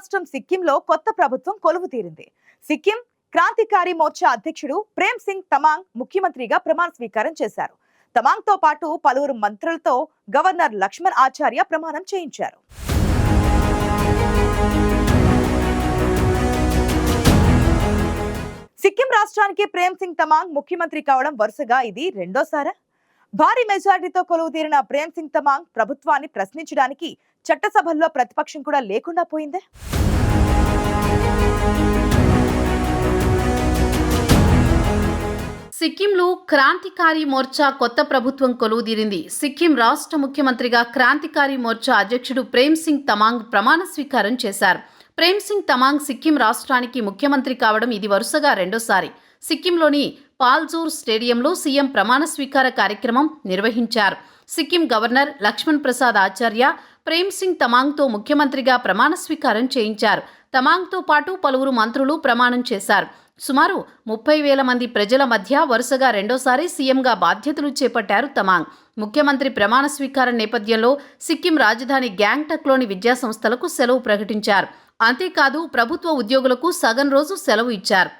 రాష్ట్రం సిక్కింలో కొత్త ప్రభుత్వం కొలువు తీరింది. సిక్కిం క్రాంతికారి మోర్చా అధ్యక్షుడు ప్రేమ్ సింగ్ తమాంగ్ ముఖ్యమంత్రిగా ప్రమాణ స్వీకారం చేశారు. తమాంగ్తో పాటు పలువురు మంత్రులతో గవర్నర్ లక్ష్మణ్ ఆచార్య ప్రమాణం చేయించారు. సిక్కిం రాష్ట్రానికి ప్రేమ్ సింగ్ తమాంగ్ ముఖ్యమంత్రి కావడం వరుసగా ఇది రెండోసారా? భారీ మెజారిటీతో కొలువు తీరిన ప్రేమ్ సింగ్ తమాంగ్ ప్రభుత్వాన్ని ప్రశ్నించడానికి చట్టసభల్లో ప్రతిపక్షం కూడా లేకుండా పోయిందే? సిక్కింలో క్రాంతికారి మోర్చా కొత్త ప్రభుత్వం కొలువుదీరింది. సిక్కిం రాష్ట్ర ముఖ్యమంత్రిగా క్రాంతికారి మోర్చా అధ్యక్షుడు ప్రేమ్ సింగ్ తమాంగ్ ప్రమాణ స్వీకారం చేశారు. ప్రేమ్ సింగ్ తమాంగ్ సిక్కిం రాష్ట్రానికి ముఖ్యమంత్రి కావడం ఇది వరుసగా రెండోసారి. సిక్కింలోని పాల్జోర్ స్టేడియంలో సీఎం ప్రమాణ స్వీకార కార్యక్రమం నిర్వహించారు. సిక్కిం గవర్నర్ లక్ష్మణ్ ప్రసాద్ ఆచార్య ప్రేమ్ సింగ్ తమాంగ్తో ముఖ్యమంత్రిగా ప్రమాణ స్వీకారం చేయించారు. తమాంగ్తో పాటు పలువురు మంత్రులు ప్రమాణం చేశారు. సుమారు ముప్పై వేల మంది ప్రజల మధ్య వరుసగా రెండోసారి సీఎంగా బాధ్యతలు చేపట్టారు తమాంగ్. ముఖ్యమంత్రి ప్రమాణ స్వీకారం నేపథ్యంలో సిక్కిం రాజధాని గ్యాంగ్టక్లోని విద్యాసంస్థలకు సెలవు ప్రకటించారు. అంతేకాదు ప్రభుత్వ ఉద్యోగులకు సగం రోజు సెలవు ఇచ్చారు.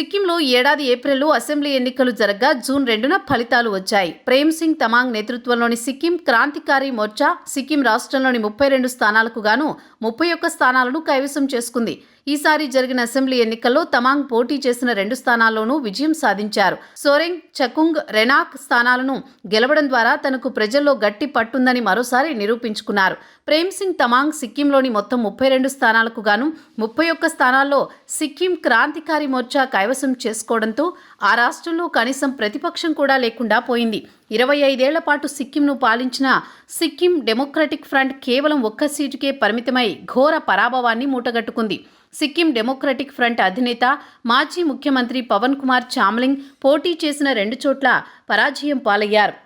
సిక్కింలో ఏడాది ఏప్రిల్లో అసెంబ్లీ ఎన్నికలు జరగ్గా జూన్ రెండున ఫలితాలు వచ్చాయి. ప్రేమ్ సింగ్ తమాంగ్ నేతృత్వంలోని సిక్కిం క్రాంతికారి మోర్చా సిక్కిం రాష్ట్రంలోని ముప్పై రెండు స్థానాలకు గాను ముప్పై ఒక్క స్థానాలను కైవసం చేసుకుంది. ఈసారి జరిగిన అసెంబ్లీ ఎన్నికల్లో తమాంగ్ పోటీ చేసిన రెండు స్థానాల్లోనూ విజయం సాధించారు. సోరెంగ్ చకుంగ్ రెనాక్ స్థానాలను గెలవడం ద్వారా తనకు ప్రజల్లో గట్టి పట్టుందని మరోసారి నిరూపించుకున్నారు. ప్రేమ్ సింగ్ తమాంగ్ సిక్కింలోని మొత్తం ముప్పై రెండు స్థానాలకు గాను ముప్పై ఒక్క స్థానాల్లో సిక్కిం క్రాంతికారి మోర్చా కైవసం చేసుకోవడంతో ఆ రాష్ట్రంలో కనీసం ప్రతిపక్షం కూడా లేకుండా పోయింది. ఇరవై ఐదేళ్ళ పాటు సిక్కింను పాలించిన సిక్కిం డెమోక్రటిక్ ఫ్రంట్ కేవలం ఒక్క సీటుకే పరిమితమై ఘోర పరాభవాన్ని మూటగట్టుకుంది. సిక్కిం డెమోక్రటిక్ ఫ్రంట్ అధినేత మాజీ ముఖ్యమంత్రి పవన్ కుమార్ చామ్లింగ్ పోటీ చేసిన రెండు చోట్ల పరాజయం పాలయ్యారు.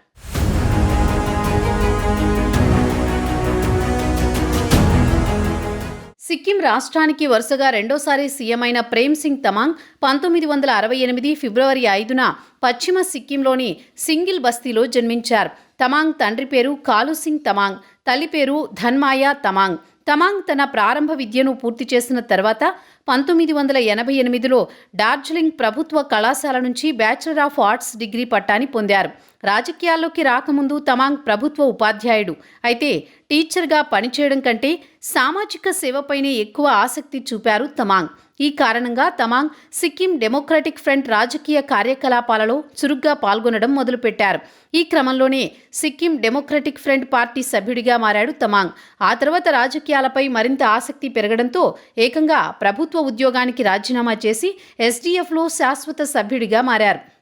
సిక్కిం రాష్ట్రానికి వరుసగా రెండోసారి సీఎం అయిన ప్రేమ్ సింగ్ తమాంగ్ పంతొమ్మిది వందల అరవై ఎనిమిది ఫిబ్రవరి ఐదున పశ్చిమ సిక్కింలోని సింగిల్ బస్తీలో జన్మించారు. తమాంగ్ తండ్రి పేరు కాలు సింగ్ తమాంగ్ తల్లి పేరు ధన్మాయా తమాంగ్. తమాంగ్ తన ప్రారంభ విద్యను పూర్తి చేసిన తర్వాత పంతొమ్మిది వందల ఎనభై ఎనిమిదిలో డార్జిలింగ్ ప్రభుత్వ కళాశాల నుంచి బ్యాచిలర్ ఆఫ్ ఆర్ట్స్ డిగ్రీ పట్టాని పొందారు. రాజకీయాల్లోకి రాకముందు తమాంగ్ ప్రభుత్వ ఉపాధ్యాయుడు. అయితే టీచర్గా పనిచేయడం కంటే సామాజిక సేవపైనే ఎక్కువ ఆసక్తి చూపారు తమాంగ్. ఈ కారణంగా తమాంగ్ సిక్కిం డెమోక్రటిక్ ఫ్రంట్ రాజకీయ కార్యకలాపాలలో చురుగ్గా పాల్గొనడం మొదలుపెట్టారు. ఈ క్రమంలోనే సిక్కిం డెమోక్రటిక్ ఫ్రంట్ పార్టీ సభ్యుడిగా మారాడు తమాంగ్. ఆ తర్వాత రాజకీయాలపై మరింత ఆసక్తి పెరగడంతో ఏకంగా ప్రభుత్వ ఉద్యోగానికి రాజీనామా చేసి ఎస్డీఎఫ్లో శాశ్వత సభ్యుడిగా మారారు.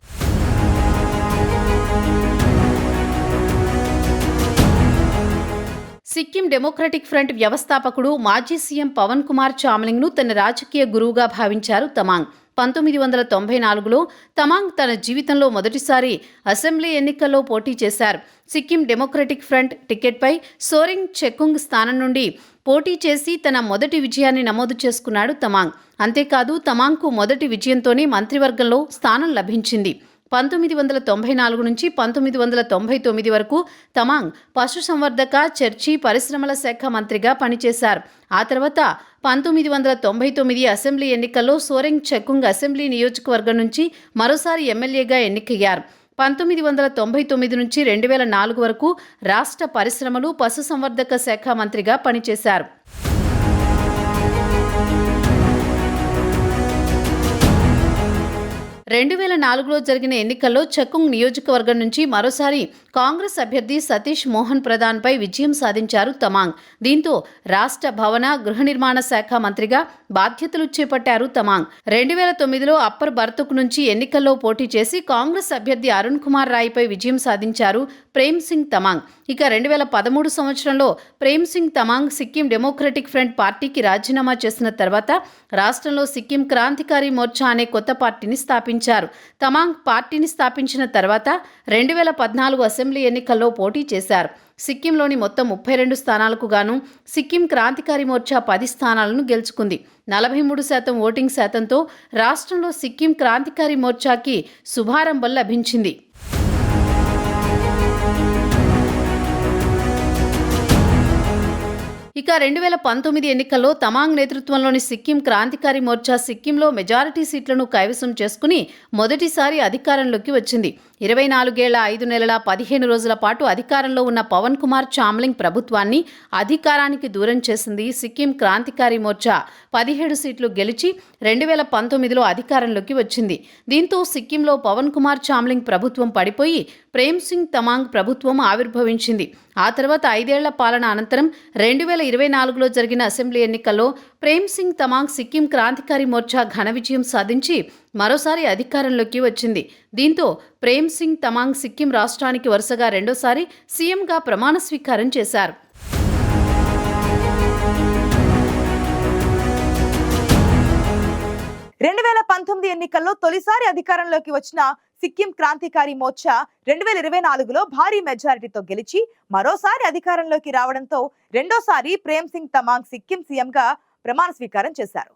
సిక్కిం డెమోక్రటిక్ ఫ్రంట్ వ్యవస్థాపకుడు మాజీ సీఎం పవన్ కుమార్ చామ్లింగ్ను తన రాజకీయ గురువుగా భావించారు తమాంగ్. పంతొమ్మిది వందల తొంభై నాలుగులో తమాంగ్ తన జీవితంలో మొదటిసారి అసెంబ్లీ ఎన్నికల్లో పోటీ చేశారు. సిక్కిం డెమోక్రటిక్ ఫ్రంట్ టికెట్పై సోరింగ్ చెకుంగ్ స్థానం నుండి పోటీ చేసి తన మొదటి విజయాన్ని నమోదు చేసుకున్నాడు తమాంగ్. అంతేకాదు తమాంగ్కు మొదటి విజయంతోనే మంత్రివర్గంలో స్థానం లభించింది. పంతొమ్మిది వందల తొంభై నాలుగు నుంచి పంతొమ్మిది వందల తొంభై తొమ్మిది వరకు తమాంగ్ పశుసంవర్ధక చర్చి పరిశ్రమల శాఖ మంత్రిగా పనిచేశారు. ఆ తర్వాత పంతొమ్మిది వందల తొంభై తొమ్మిది అసెంబ్లీ ఎన్నికల్లో సోరెంగ్ చెకుంగ్ అసెంబ్లీ నియోజకవర్గం నుంచి మరోసారి ఎమ్మెల్యేగా ఎన్నికయ్యారు. పంతొమ్మిది వందల తొంభై తొమ్మిది నుంచి రెండు వేల నాలుగు వరకు రాష్ట్ర పరిశ్రమలు పశుసంవర్ధక శాఖ మంత్రిగా పనిచేశారు. రెండు వేల నాలుగులో జరిగిన ఎన్నికల్లో చకుంగ్ నియోజకవర్గం నుంచి మరోసారి కాంగ్రెస్ అభ్యర్థి సతీష్ మోహన్ ప్రధాన్పై విజయం సాధించారు తమాంగ్. దీంతో రాష్ట్ర భవన గృహ నిర్మాణ శాఖ మంత్రిగా బాధ్యతలు చేపట్టారు తమాంగ్. రెండు వేల తొమ్మిదిలో అప్పర్ బర్తుక్ నుంచి ఎన్నికల్లో పోటీ చేసి కాంగ్రెస్ అభ్యర్థి అరుణ్ కుమార్ రాయ్పై విజయం సాధించారు ప్రేమ్ సింగ్ తమాంగ్. ఇక రెండు వేల పదమూడు సంవత్సరంలో ప్రేమ్ సింగ్ తమాంగ్ సిక్కిం డెమోక్రటిక్ ఫ్రంట్ పార్టీకి రాజీనామా చేసిన తర్వాత రాష్ట్రంలో సిక్కిం క్రాంతికారి మోర్చా అనే కొత్త పార్టీని స్థాపించారు. తమాంగ్ పార్టీని స్థాపించిన తర్వాత రెండు వేల పద్నాలుగు అసెంబ్లీ ఎన్నికల్లో పోటీ చేశారు. సిక్కింలోని మొత్తం ముప్పై రెండు స్థానాలకు గాను సిక్కిం క్రాంతికారి మోర్చా పది స్థానాలను గెలుచుకుంది. నలభై మూడు శాతం ఓటింగ్ శాతంతో రాష్ట్రంలో సిక్కిం క్రాంతికారి మోర్చాకి శుభారంభం లభించింది. ఇక రెండు వేల పంతొమ్మిది ఎన్నికల్లో తమాంగ్ నేతృత్వంలోని సిక్కిం క్రాంతికారి మోర్చా సిక్కింలో మెజారిటీ సీట్లను కైవసం చేసుకుని మొదటిసారి అధికారంలోకి వచ్చింది. ఇరవై నాలుగేళ్ళ ఐదు నెలల పదిహేను రోజుల పాటు అధికారంలో ఉన్న పవన్ కుమార్ చామ్లింగ్ ప్రభుత్వాన్ని అధికారానికి దూరం చేసింది సిక్కిం క్రాంతికారి మోర్చా. పదిహేడు సీట్లు గెలిచి రెండు వేల పంతొమ్మిదిలో అధికారంలోకి వచ్చింది. దీంతో సిక్కింలో పవన్ కుమార్ చామ్లింగ్ ప్రభుత్వం పడిపోయి ప్రేమ్ సింగ్ తమాంగ్ ప్రభుత్వం ఆవిర్భవించింది. ఆ తర్వాత ఐదేళ్ళ పాలన అనంతరం రెండు వేల ఇరవై నాలుగులో జరిగిన అసెంబ్లీ ఎన్నికల్లో ప్రేమ్ సింగ్ తమాంగ్ సిక్కిం క్రాంతికారి మోర్చా ఘన విజయం సాధించి మరోసారి అధికారంలోకి వచ్చింది. దీంతో ప్రేమ్ సింగ్ తమాంగ్ సిక్కిం రాష్ట్రానికి వరుసగా రెండోసారి సీఎంగా ప్రమాణ స్వీకారం చేశారు. రెండు వేల పంతొమ్మిది ఎన్నికల్లో తొలిసారి అధికారంలోకి వచ్చిన సిక్కిం క్రాంతికారి మోర్చా రెండు వేల ఇరవై నాలుగులో భారీ మెజారిటీతో గెలిచి మరోసారి అధికారంలోకి రావడంతో రెండోసారి ప్రేమ్ సింగ్ తమాంగ్ సిక్కిం సీఎంగా ప్రమాణ స్వీకారం చేశారు.